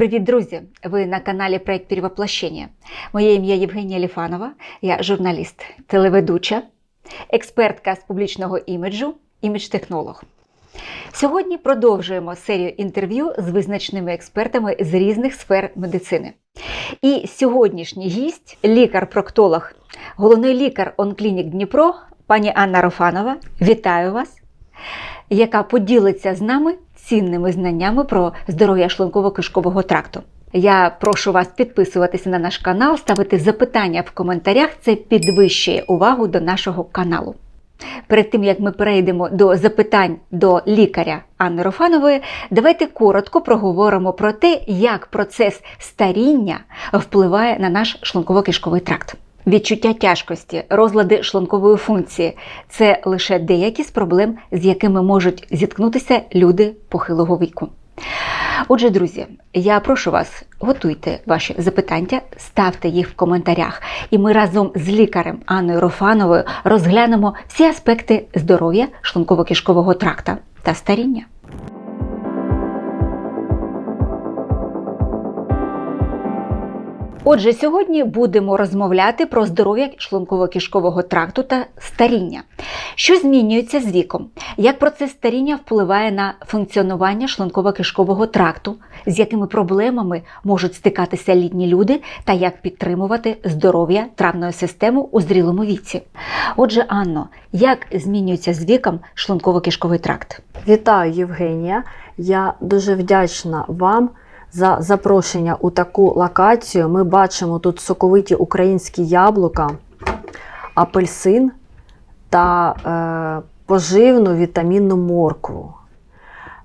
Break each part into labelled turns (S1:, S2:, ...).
S1: Привіт, друзі! Ви на каналі Проект Перевоплощення. Моє ім'я Євгенія Ліфанова, я журналіст, телеведуча, експертка з публічного іміджу, імідж-технолог. Сьогодні продовжуємо серію інтерв'ю з визначними експертами з різних сфер медицини. І сьогоднішній гість, лікар-проктолог, головний лікар Онклінік Дніпро, пані Анна Рофанова. Вітаю вас! Яка поділиться з нами цінними знаннями про здоров'я шлунково-кишкового тракту. Я прошу вас підписуватися на наш канал, ставити запитання в коментарях. Це підвищує увагу до нашого каналу. Перед тим як ми перейдемо до запитань до лікаря Анни Рофанової, давайте коротко проговоримо про те, як процес старіння впливає на наш шлунково-кишковий тракт. Відчуття тяжкості, розлади шлункової функції це лише деякі з проблем, з якими можуть зіткнутися люди похилого віку. Отже, друзі, я прошу вас, готуйте ваші запитання, ставте їх в коментарях, і ми разом з лікарем Анною Рофановою розглянемо всі аспекти здоров'я шлунково-кишкового тракта та старіння. Отже, сьогодні будемо розмовляти про здоров'я шлунково-кишкового тракту та старіння. Що змінюється з віком? Як процес старіння впливає на функціонування шлунково-кишкового тракту, з якими проблемами можуть стикатися літні люди, та як підтримувати здоров'я травної системи у зрілому віці? Отже, Анно, як змінюється з віком шлунково-кишковий тракт?
S2: Вітаю, Євгенія. Я дуже вдячна вам за запрошення у таку локацію. Ми бачимо тут соковиті українські яблука, апельсин та е, поживну вітамінну моркву.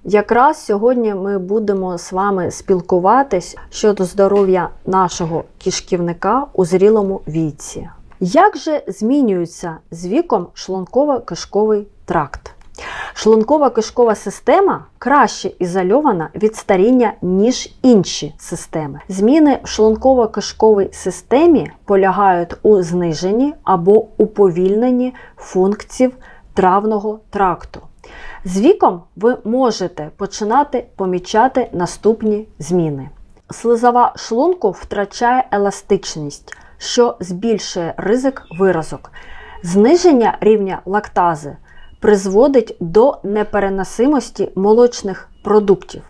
S2: Якраз сьогодні ми будемо з вами спілкуватись щодо здоров'я нашого кишківника у зрілому віці. Як же змінюється з віком шлунково-кишковий тракт? Шлункова кишкова система краще ізольована від старіння, ніж інші системи. Зміни в шлунково-кишковій системі полягають у зниженні або уповільненні функцій травного тракту. З віком ви можете починати помічати наступні зміни. Слизова шлунку втрачає еластичність, що збільшує ризик виразок. Зниження рівня лактази призводить до непереносимості молочних продуктів.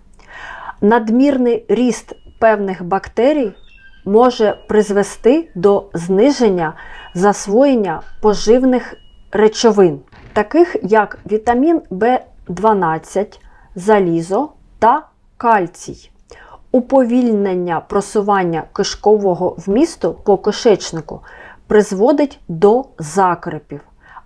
S2: Надмірний ріст певних бактерій може призвести до зниження засвоєння поживних речовин, таких як вітамін В12, залізо та кальцій. Уповільнення просування кишкового вмісту по кишечнику призводить до закрепів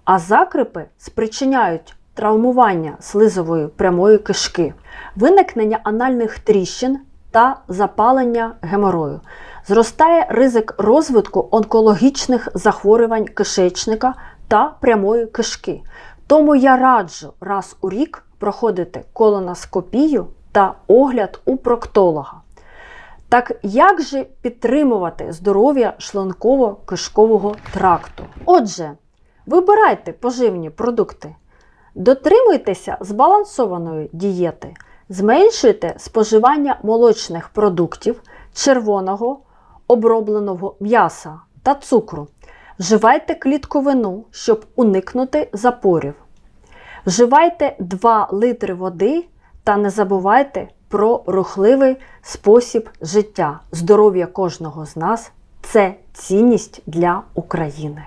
S2: а закрипи спричиняють травмування слизової прямої кишки, виникнення анальних тріщин та запалення геморою. Зростає ризик розвитку онкологічних захворювань кишечника та прямої кишки. Тому я раджу раз у рік проходити колоноскопію та огляд у проктолога. Так як же підтримувати здоров'я шлунково-кишкового тракту? Отже, Вибирайте поживні продукти. Дотримуйтеся збалансованої дієти, зменшуйте споживання молочних продуктів, червоного, обробленого м'яса та цукру. Вживайте клітковину, щоб уникнути запорів. Вживайте 2 литри води та не забувайте про рухливий спосіб життя. Здоров'я кожного з нас це цінність для України.